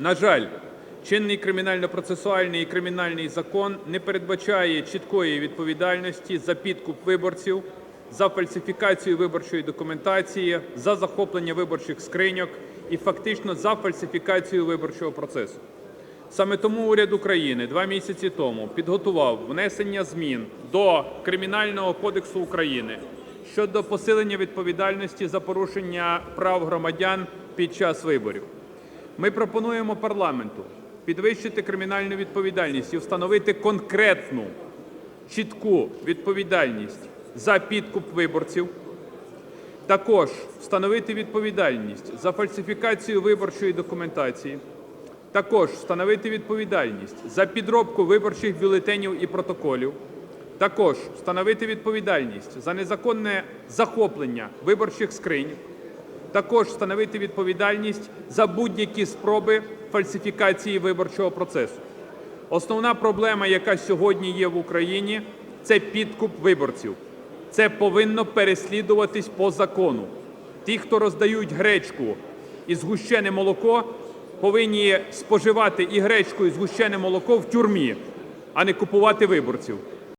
На жаль, чинний кримінально-процесуальний і кримінальний закон не передбачає чіткої відповідальності за підкуп виборців, за фальсифікацію виборчої документації, за захоплення виборчих скриньок і фактично за фальсифікацію виборчого процесу. Саме тому уряд України два місяці тому підготував внесення змін до Кримінального кодексу України щодо посилення відповідальності за порушення прав громадян під час виборів. Ми пропонуємо парламенту підвищити кримінальну відповідальність і встановити конкретну чітку відповідальність за підкуп виборців, також встановити відповідальність за фальсифікацію виборчої документації, також встановити відповідальність за підробку виборчих бюлетенів і протоколів, також встановити відповідальність за незаконне захоплення виборчих скринь, також встановити відповідальність за будь-які спроби фальсифікації виборчого процесу. Основна проблема, яка сьогодні є в Україні, це підкуп виборців. Це повинно переслідуватись по закону. Ті, хто роздають гречку і згущене молоко, повинні споживати і гречку, і згущене молоко в тюрмі, а не купувати виборців.